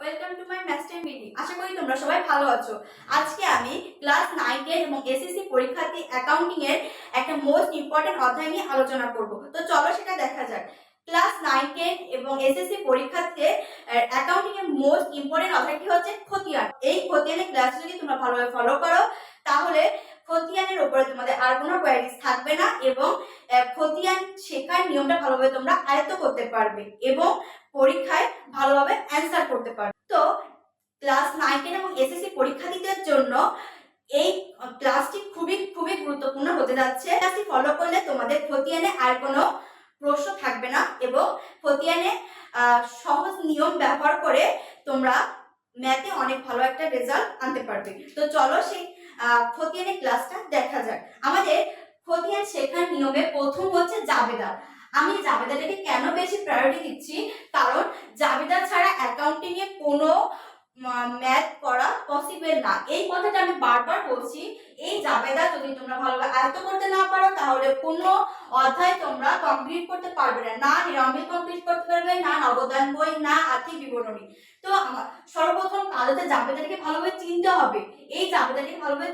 Welcome to my maths time BD আশা করি তোমরা সবাই ভালো আছো। আজকে আমি ক্লাস নাইনের এবং এসএসসি পরীক্ষার্থী অ্যাকাউন্টিং এর একটা মোস্ট ইম্পর্টেন্ট অধ্যায় নিয়ে আলোচনা করব। তো চলো সেটা দেখা যাক। ক্লাস নাইন টেন এবং এসএসসি পরীক্ষার্থীদের অ্যাকাউন্টিং এর মোস্ট ইম্পর্টেন্ট অধ্যায়টি হচ্ছে খতিয়ান। এই খতিয়ানের ক্লাস যদি তোমরা ভালোভাবে ফলো করো, তাহলে খতিয়ানের উপরে তোমাদের আর কোনো কোয়ারিজ থাকবে না এবং খতিয়ান শেখার নিয়মটা ভালোভাবে তোমরা আয়ত্ত করতে পারবে এবং পরীক্ষায় ভালোভাবে অ্যান্সার করতে পারবে। তো ক্লাস নাইন টেন এবং এসএসসি পরীক্ষার্থীদের জন্য এই ক্লাসটি খুবই খুবই গুরুত্বপূর্ণ হতে যাচ্ছে। ক্লাসটি ফলো করলে তোমাদের খতিয়ানে আর কোনো প্রশ্ন থাকবে না এবং খতিয়ানে সহজ নিয়ম ব্যবহার করে তোমরা ম্যাথে অনেক ভালো একটা রেজাল্ট আনতে পারবে। তো চলো সেই খতিয়ানের ক্লাসটা দেখা যাক। আমাদের খতিয়ান শেখার নিয়মে প্রথম হচ্ছে জাবেদা। আমি জাবেদাটাকে কেন বেশি প্রায়োরিটি দিচ্ছি? কারণ জাবেদা ছাড়া অ্যাকাউন্টিং এ কোনো ম্যাথ করা পসিবল না। এই কথাটা আমি বারবার বলছি, এই জাবেদা যদি তোমরা ভালোভাবে আয়ত্ত করতে না পারো, তাহলে কোনো অধ্যায় তোমরা কমপ্লিট করতে পারবে না। না নিরমিত কমপ্লিট করতে পারবে না নবদান বই না আর্থিক বিবরণী। তো সর্বপ্রথম কাজতে জাবেদাটাকে ভালোভাবে চিনতে হবে। এই জাবেদাটাকে ভালোভাবে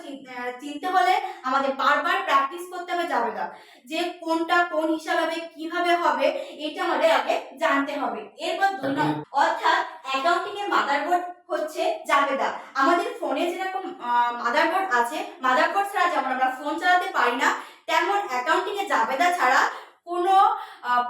চিনতে হলে আমাদের বারবার প্র্যাকটিস করতে হবে জাবেদা যে কোনটা কোন হিসাবে কীভাবে হবে এটা আমাদের আগে জানতে হবে। এরপর দুই নম্বর অর্থাৎ অ্যাকাউন্টিং এর মাদারবোর্ড হচ্ছে জাবেদা আমাদের ফোনে যেরকম মাদারবোর্ড আছে মাদারবোর্ড ছাড়া যেমন আমরা ফোন চালাতে পারি না তেমন অ্যাকাউন্টিং এর জাবেদা ছাড়া কোনো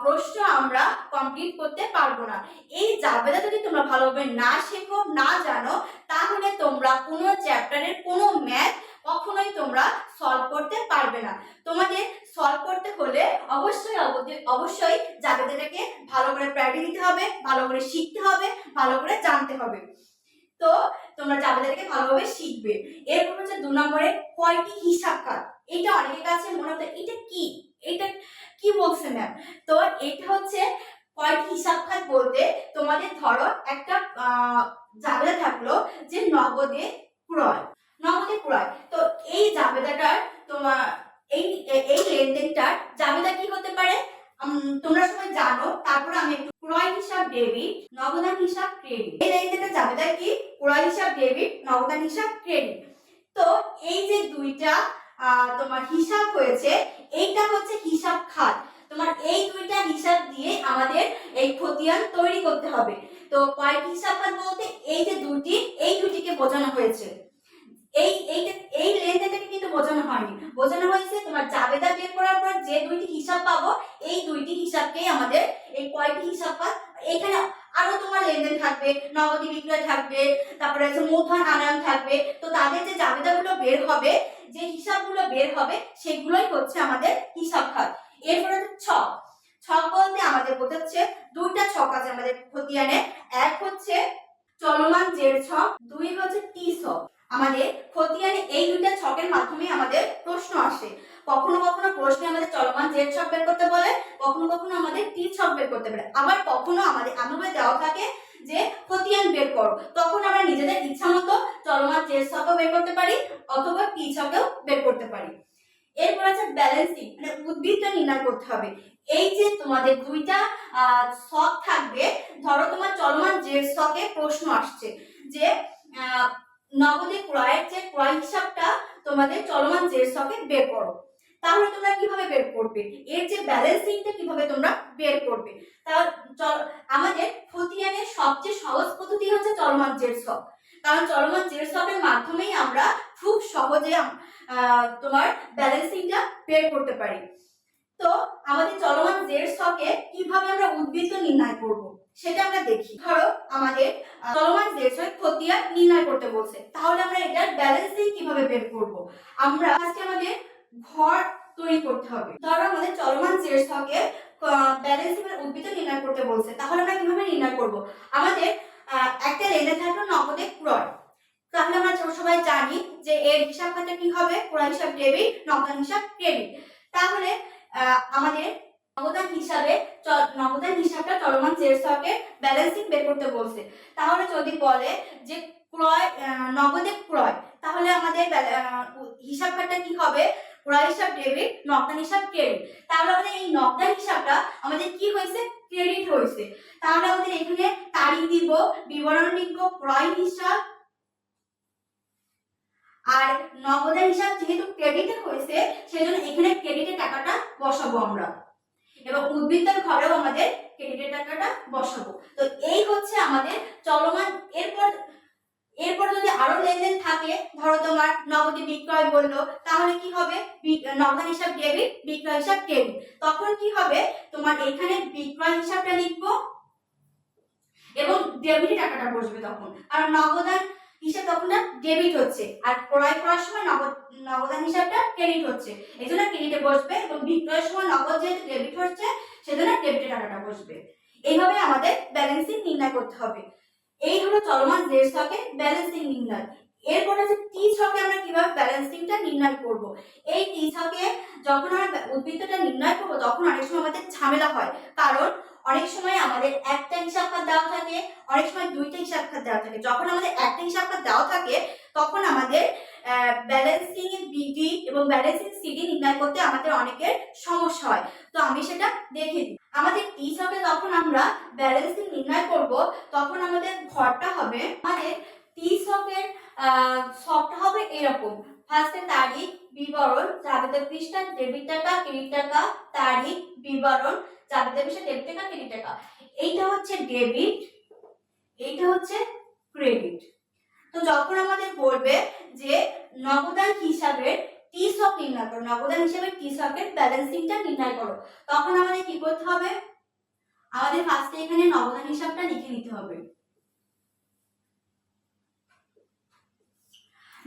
প্রশ্ন আমরা কমপ্লিট করতে পারব না। এই জাবেদা যদি তোমরা ভালোভাবে না শেখো, না জানো, তাহলে তোমরা কোনো চ্যাপ্টারের কোনো ম্যাথ কখনোই তোমরা সলভ করতে পারবে না। তোমাদের সলভ করতে হলে অবশ্যই অবশ্যই জাবেদাটাকে ভালো করে প্র্যাকটিস নিতে হবে, ভালো করে শিখতে হবে, ভালো করে জানতে হবে। তো তোমরা জাবেদাটাকে ভালোভাবে শিখবে। এরপর হচ্ছে দু নম্বরে কয়টি হিসাব খাত এটা অনেকের কাছে মনে হতো, এটা কি? এটা কি বলছে ম্যাম তো এটা হচ্ছে কয়টি হিসাব খাত বলতে তোমাদের ধরো একটা জাবেদা থাকল যে নগদে ক্রয় নগদে ক্রয়। তো এই জাবেদাটার তোমার, এই এই লেনদেনটার জাবেদা কি হতে পারে? তোমরা সবাই জানো, তারপর আমি একটু ক্রয় হিসাব ডেবিট নগদান হিসাব ক্রেডিট এই লেনদেনটা জাবেদা কি? ক্রয় হিসাব ডেবিট নগদান হিসাব ক্রেডিট তো এই যে দুইটা তোমার হিসাব হয়েছে, এইটা হচ্ছে হিসাব খাত। তোমার এই দুইটা হিসাব দিয়ে আমাদের এই খতিয়ান তৈরি করতে হবে। তো কয়টি হিসাব খাত বলতে এই যে দুটি এই দুটিকে বোঝানো হয়েছে। এই এইটা এই লেনদেনটাকে কিন্তু বোঝানো হয়নি। বোঝানো হয়েছে তোমার জাবেদা বের করার পর যে দুইটি হিসাব পাবো, এই দুইটি হিসাবকেই আমাদের এই কয়টি হিসাব পাত এখানে আরও তোমার লেনদেন থাকবে, নগদী বিক্রয় থাকবে, তারপরে মূলধন আনয়ন থাকবে। তো তাদের যে জাবেদাগুলো বের হবে যে হিসাবগুলো বের হবে, সেগুলোই হচ্ছে আমাদের হিসাব খাত। এরপরে হচ্ছে ছক। ছক বলতে আমাদের বোঝাচ্ছে দুইটা ছক আছে আমাদের খতিয়ানে। এক হচ্ছে চলমান জের ছক, দুই হচ্ছে টি ছক। আমাদের খতিয়ানে এই দুইটা ছকের মাধ্যমে আমাদের প্রশ্ন আসে। কখনো কখনো প্রশ্নে আমাদের চলমান জের ছক বের করতে বলে, কখনো কখনো আমাদের টি ছক বের করতে পারে আবার কখনো আমাদের আমাদের দেওয়া থাকে যে খতিয়ান বের করো, তখন আমরা নিজেদের ইচ্ছা মতো চলমান জের ছকও বের করতে পারি অথবা টি ছকেও বের করতে পারি। এরপর আছে ব্যালেন্সিং মানে উদ্বৃত্ত নির্ণয় করতে হবে। এই যে তোমাদের দুইটা ছক থাকবে, ধরো তোমার চলমান জের ছকে প্রশ্ন আসছে যে নগদে ক্রয়ের যে ক্রয় হিসাবটা তোমাদের চলমান জের ছকে বের করো, তাহলে তোমরা কীভাবে বের করবে? এর যে ব্যালেন্সিংটা কীভাবে তোমরা বের করবে? তা আমাদের খতিয়ানের সবচেয়ে সহজ পদ্ধতি হচ্ছে চলমান জের ছক কারণ চলমান জের ছকের মাধ্যমেই আমরা খুব সহজে তোমার ব্যালেন্সিংটা বের করতে পারি। তো আমাদের চলমান জের ছকে কীভাবে আমরা উদ্বৃত্ত নির্ণয় করব? সেটা আমরা দেখি। ধরো আমাদের চলমান ছক খতিয়ান নির্ণয় করতে বলছে, তাহলে আমরা এটার ব্যালেন্সিং কীভাবে বের করব? আমরা আজকে আমাদের ঘর তৈরি করতে হবে। ধরো আমাদের চলমান জের ছকে ব্যালেন্সিং উদ্বৃত্ত নির্ণয় করতে বলছে, তাহলে আমরা কীভাবে নির্ণয় করব? আমাদের একটা লেনদেন থাকল নগদে ক্রয়। তাহলে আমরা সবাই জানি যে এর হিসাব খাতে কি হবে? ক্রয় হিসাব ডেবিট নগদান হিসাব ক্রেডিট তাহলে আমাদের নগদান হিসাবে নগদান হিসাবটা চলমান জের ছকে ব্যালেন্সিং বের করতে বলছে। তাহলে যদি বলে যে ক্রয় নগদে ক্রয়, তাহলে আমাদের হিসাব খাতা কি হবে? ক্রয় হিসাব ডেবিট নগদান হিসাব ক্রেডিট তাহলে আমাদের এই নগদান হিসাবটা আমাদের কি হয়েছে? ক্রেডিট হয়েছে। তাহলে আমাদের এখানে তারিখ দিব, বিবরণ লিখব, ক্রয় হিসাব। আর নগদের হিসাব যেহেতু ক্রেডিটে হয়েছে, সেজন্য এখানে ক্রেডিটের টাকাটা বসাবো আমরা। এবং উদ্বৃত্তের ঘরেও আমাদের ক্রেডিটের টাকাটা বসাবো। তো এই হচ্ছে আমাদের চলমান, এরপর এরপর যদি আরও লেনদেন থাকে, ধরো তোমার নগদে বিক্রয় বলল, তাহলে কি হবে? নগদ হিসাব ডেবিট বিক্রয় হিসাব ক্রেডিট তখন কি হবে? তোমার এখানে বিক্রয় হিসাবটা লিখব এবং ডেবিটে টাকাটা বসবে তখন। আর নগদান হিসাব তখন ডেবিট হচ্ছে। আর ক্রয় করার সময় নগদ, নগদান হিসাবটা ক্রেডিট হচ্ছে। এই জন্য ক্রেডিটে বসবে এবং বিক্রয়ের সময় নগদ যেহেতু ডেবিট হচ্ছে, সেজন্য ডেবিটে টাকাটা বসবে। এইভাবে আমাদের ব্যালেন্সিং নির্ণয় করতে হবে। এই হলো চলমান দেশ স্টকে ব্যালেন্সিং নির্ণয়। এরপর আছে টি ছকে আমরা কীভাবে ব্যালেন্সিংটা নির্ণয় করব? এই টি ছকে যখন আমরা উদ্বৃত্তটা নির্ণয় করব, তখন অনেক সময় আমাদের ঝামেলা হয়। কারণ অনেক সময় আমাদের একটা হিসাব খাত দেওয়া থাকে, অনেক সময় দুইটা হিসাব খাত দেওয়া থাকে। যখন আমাদের একটা হিসাব খাত দেওয়া থাকে, তখন আমাদের ব্যালেন্সিং বিডি এবং ব্যালেন্সিং সিডি নির্ণয় করতে আমাদের অনেকের সমস্যা হয়। তো আমি সেটা দেখে দিই। আমাদের টি ছকে যখন আমরা ব্যালেন্সিং নির্ণয় করব, তখন আমাদের ঘরটা হবে আমাদের টি ছকের ছকটা হবে এরকম। ফার্স্টে তারিখ, বিবরণ, যাবতীয় পৃষ্ঠা ডেবিট টাকা ক্রেডিট টাকা, তারিখ, বিবরণ, যাবতীয় পৃষ্ঠা ডেবিট টাকা ক্রেডিট টাকা। এইটা হচ্ছে ডেবিট এইটা হচ্ছে ক্রেডিট তো যখন আমাদের বলবে যে নগদান হিসাবের টি শক নির্ণয় করো নগদান হিসাবে টি শকের ব্যালেন্সিংটা নির্ণয় করো, তখন আমাদের কি করতে হবে? আমাদের ফার্স্টে এখানে নগদান হিসাবটা লিখে নিতে হবে।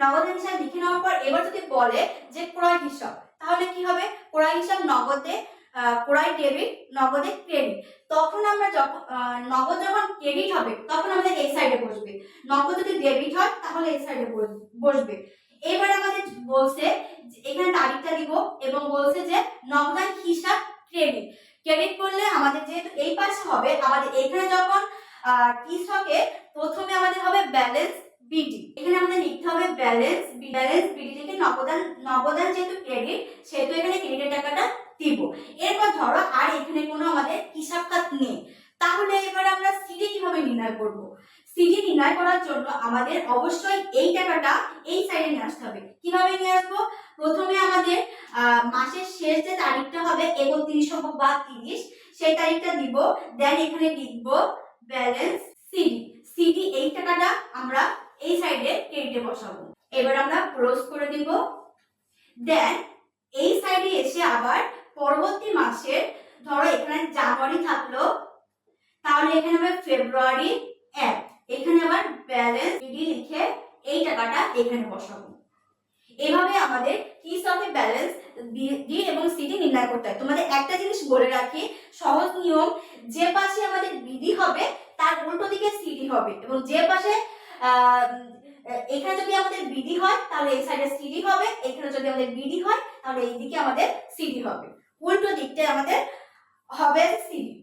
নগদান হিসাব লিখে নেওয়ার পর এবার যদি বলে যে ক্রয় হিসাব, তাহলে কি হবে? ক্রয় হিসাব নগদে ক্রয় ডেবিট নগদে ক্রেডিট তখন আমরা যখন নগদ যখন ক্রেডিট হবে, তখন আমাদের এই সাইডে বসবে। নগদ যদি ডেবিট হয়, তাহলে এই সাইডে বসবে। এবার আমাদের বলছে এখানে তারিখটা দিব এবং বলছে যে, নগদান হিসাব ক্রেডিট ক্রেডিট করলে আমাদের যেহেতু এই পাশে হবে, আমাদের এখানে যখন কৃষকে প্রথমে আমাদের হবে ব্যালেন্স বিডি এখানে আমাদের লিখতে হবে ব্যালেন্স ব্যালেন্স বিডি লিখে নগদান নগদান যেহেতু ক্রেডিট সেহেতু এখানে ক্রেডিটের টাকাটা দিব। এরপর ধরো আর এখানে কোনো আমাদের হিসাব খাত নেই। তাহলে এবার আমরা সিডি কীভাবে নির্ণয় করব? সিডি নির্ণয় করার জন্য আমাদের অবশ্যই এই টাকাটা এই সাইডে নিয়ে আসতে হবে। কীভাবে নিয়ে আসব? প্রথমে আমাদের মাসের শেষ যে তারিখটা হবে একত্রিশ হোক বা তিরিশ, সেই তারিখটা দিব। দেন এখানে লিখব ব্যালেন্স সিডি সিডি এই টাকাটা আমরা এই সাইডে ক্রেডিটে বসাবো। এবার আমরা ক্লোজ করে দিব। দেন এই সাইডে এসে আবার পরবর্তী মাসের ধরো এখানে জানুয়ারি থাকল, তাহলে এখানে হবে ফেব্রুয়ারি এক। এখানে আবার ব্যালেন্স বিডি লিখে এই টাকাটা এখানে বসাবো। এভাবে আমাদের কি স্টকে ব্যালেন্স ডি এবং সিডি নির্ণয় করতে হয়। তোমাদের একটা জিনিস বলে রাখি, সহজ নিয়ম, যে পাশে আমাদের বিডি হবে, তার উল্টো দিকে সিডি হবে এবং যে পাশে এখানে যদি আমাদের বিডি হয়, তাহলে এই সাইডে সিডি হবে, এখানে যদি আমাদের বিডি হয়, তাহলে এই দিকে আমাদের সিডি হবে। উল্টো দিকটায় আমাদের হবে সিডি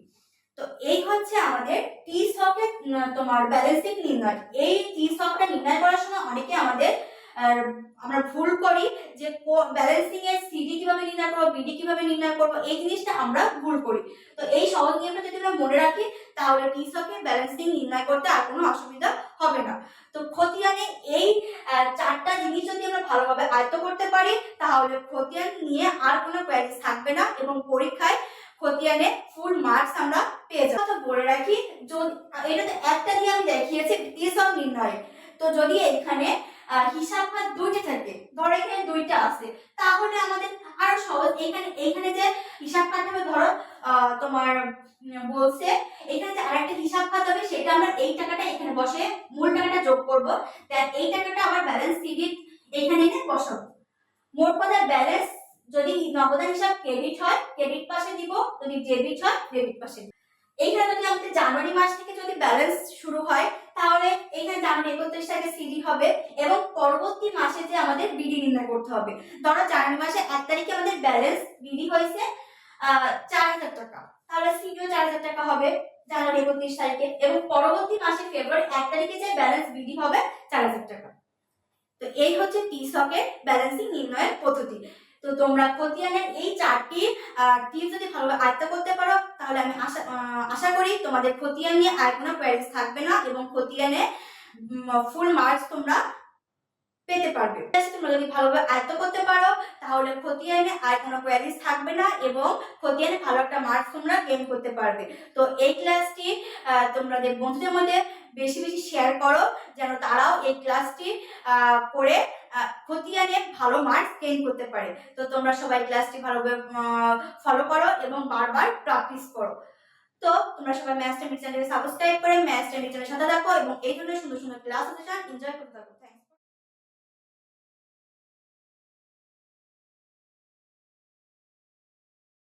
তো এই হচ্ছে আমাদের টি স্টকের তোমার ব্যালেন্সিং নির্ণয়। এই টি স্টকটা নির্ণয় করার সময় অনেকে আমাদের আমরা ভুল করি যে ব্যালেন্সিং এর সিডি কীভাবে নির্ণয় করব বিডি কীভাবে নির্ণয় করব, এই জিনিসটা আমরা ভুল করি। তো এই সহজ নিয়মটা যদি আমরা মনে রাখি তাহলে টি স্টকে ব্যালেন্সিং নির্ণয় করতে আর কোনো অসুবিধা হবে না। তো খতিয়ানে এই চারটা জিনিস যদি আমরা ভালোভাবে আয়ত্ত করতে পারি, তাহলে খতিয়ান নিয়ে আর কোনো কোয়ারিজ থাকবে না এবং পরীক্ষায় খতিয়ানে ফুল মার্কস আমরা পেয়ে যাব। বলে রাখি, যদি, এটাতে একটা দিয়ে আমি দেখিয়েছি টিএসঅ নির্ণয়। তো যদি এখানে হিসাব দুইটা থাকে, ধরো এখানে দুইটা আছে, তাহলে আমাদের আরও সহজ। এখানে এখানে যে হিসাব হবে, ধরো তোমার বলছে, এখানে যে আরেকটা হিসাব হবে, সেটা আমরা এই টাকাটা এখানে বসে মূল টাকাটা যোগ করব। দেন এই টাকাটা আবার ব্যালেন্স সিডিট এখানে এনে বসাবো। মোট কথা ব্যালেন্স যদি নগদা হিসাব ক্রেডিট হয় ক্রেডিট পাশে দিব, যদি ডেবিট হয় ডেবিট পাশে। এইখানে যদি আমাদের জানুয়ারি মাস থেকে যদি ব্যালেন্স শুরু হয়, তাহলে এইখানে জানুয়ারি একত্রিশ তারিখে সিডি হবে এবং পরবর্তী মাসে যে আমাদের বিডি নির্ণয় করতে হবে। ধরো জানুয়ারি মাসে এক তারিখে আমাদের ব্যালেন্স বিডি হয়েছে চার হাজার টাকা। তাহলে সিডিও চার হাজার টাকা হবে জানুয়ারি একত্রিশ তারিখে এবং পরবর্তী মাসে ফেব্রুয়ারি এক তারিখে যে ব্যালেন্স বিডি হবে, চার হাজার টাকা। তো এই হচ্ছে টি স্টকের ব্যালেন্সিং নির্ণয়ের পদ্ধতি। তো তোমরা খতিয়ানের এই চারটি টিপস যদি ভালোভাবে আয়ত্ত করতে পারো, তাহলে আমি আশা আশা করি তোমাদের খতিয়ান নিয়ে আর কোনো প্যারেন্টস থাকবে না এবং খতিয়ানে ফুল মার্কস তোমরা পেতে পারবে। তোমরা যদি ভালোভাবে আয়ত্ত করতে পারো, তাহলে খতিয়ানে আর কোনো কোয়ারিজ থাকবে না এবং খতিয়ানে ভালো একটা মার্কস তোমরা গেইন করতে পারবে। তো এই ক্লাসটি তোমাদের বন্ধুদের মধ্যে বেশি বেশি শেয়ার করো, যেন তারাও এই ক্লাসটি করে খতিয়ানে ভালো মার্কস গেইন করতে পারে। তো তোমরা সবাই ক্লাসটি ভালোভাবে ফলো করো এবং বারবার প্র্যাকটিস করো। তো তোমরা সবাই ম্যাথ চ্যানেল চ্যানেলে সাবস্ক্রাইব করে ম্যাথ চ্যানেল চ্যানেলের সাথে থাকো এবং এই ধরনের সুন্দর সুন্দর ক্লাস হতে চান এনজয় করতে থাকো।